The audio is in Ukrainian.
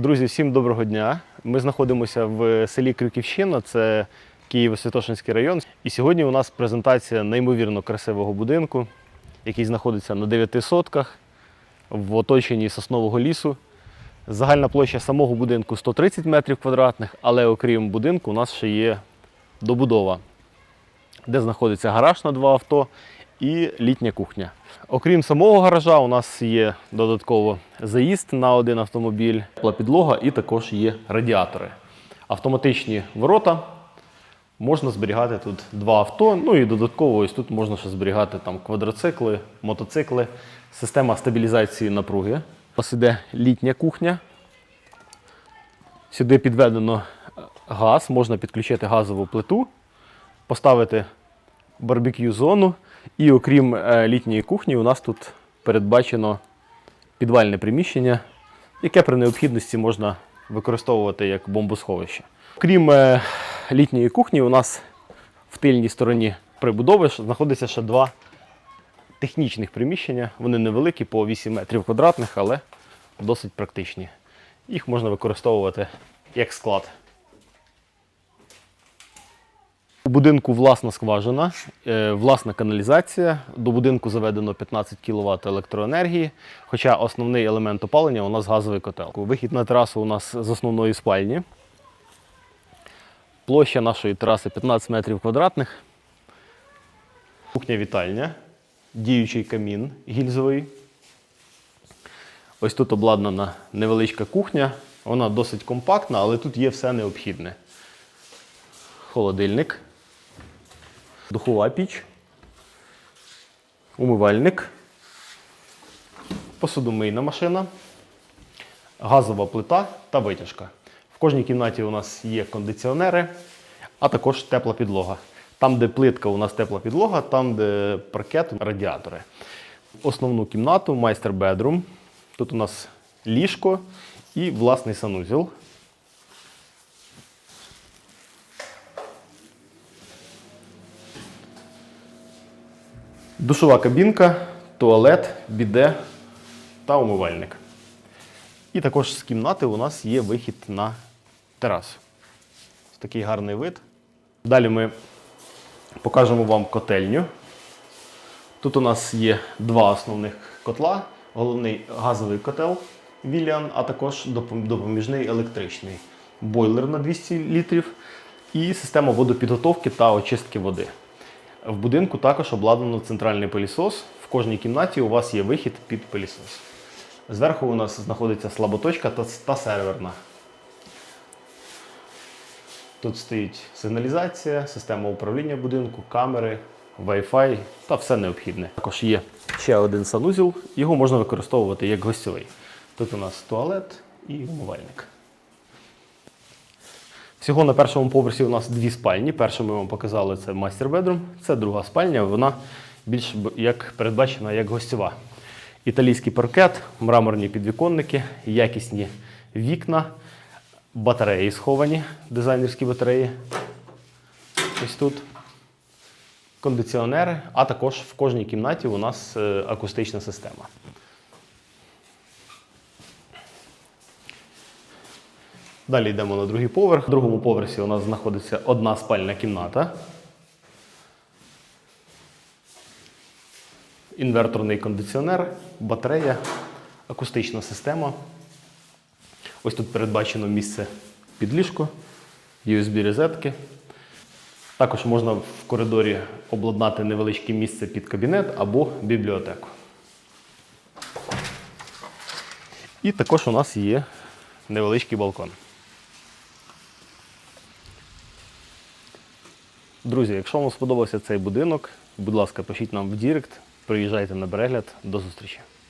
Друзі, всім доброго дня. Ми знаходимося в селі Крюківщина, це Києво-Святошинський район. І сьогодні у нас презентація неймовірно красивого будинку, який знаходиться на 9 сотках в оточенні соснового лісу. Загальна площа самого будинку 130 метрів квадратних, але окрім будинку, у нас ще є добудова, де знаходиться гараж на два авто і літня кухня. Окрім самого гаража, у нас є додатково заїзд на один автомобіль, підлога і також є радіатори. Автоматичні ворота. Можна зберігати тут два авто. Ну і додатково ось тут можна ще зберігати там квадроцикли, мотоцикли, система стабілізації напруги. Нас іде літня кухня. Сюди підведено газ, можна підключити газову плиту, поставити барбекю зону. І окрім е, літньої кухні, у нас тут передбачено підвальне приміщення, яке при необхідності можна використовувати як бомбосховище. Крім е, літньої кухні, у нас в тильній стороні прибудови знаходиться ще два технічних приміщення. Вони невеликі, по 8 метрів квадратних, але досить практичні. Їх можна використовувати як склад. У будинку власна скважина, е, власна каналізація. До будинку заведено 15 кВт електроенергії, хоча основний елемент опалення у нас газовий котел. Вихід на терасу у нас з основної спальні. Площа нашої тераси 15 метрів квадратних. Кухня-вітальня, діючий камін гільзовий. Ось тут обладнана невеличка кухня. Вона досить компактна, але тут є все необхідне. Холодильник, духова піч, умивальник, посудомийна машина, газова плита та витяжка. В кожній кімнаті у нас є кондиціонери, а також тепла підлога. Там, де плитка, у нас тепла підлога, там, де паркет, радіатори. Основну кімнату, майстер бедрум. Тут у нас ліжко і власний санузел. Душова кабінка, туалет, біде та умивальник. І також з кімнати у нас є вихід на терасу. Такий гарний вид. Далі ми покажемо вам котельню. Тут у нас є два основних котла. Головний газовий котел Віліан, а також допоміжний електричний бойлер на 200 літрів і система водопідготовки та очистки води. В будинку також обладнано центральний пилісос. В кожній кімнаті у вас є вихід під пилісос. Зверху у нас знаходиться слаботочка та, та серверна. Тут стоїть сигналізація, система управління будинку, камери, Wi-Fi та все необхідне. Також є ще один санузел, його можна використовувати як гостьовий. Тут у нас туалет і умивальник. Всього на першому поверсі у нас дві спальні. Першу ми вам показали це майстер бедрум, це друга спальня, вона більш як передбачена як гостьова. Італійський паркет, мраморні підвіконники, якісні вікна, батареї сховані, дизайнерські батареї. Ось тут. Кондиціонери, а також в кожній кімнаті у нас е, акустична система. Далі йдемо на другий поверх. На другому поверсі у нас знаходиться одна спальна кімната. Інверторний кондиціонер, батарея, акустична система. Ось тут передбачено місце під ліжко, USB-розетки. Також можна в коридорі обладнати невеличке місце під кабінет або бібліотеку. І також у нас є невеличкий балкон. Друзі, якщо вам сподобався цей будинок, будь ласка, пишіть нам в Дірект, приїжджайте на перегляд. До зустрічі!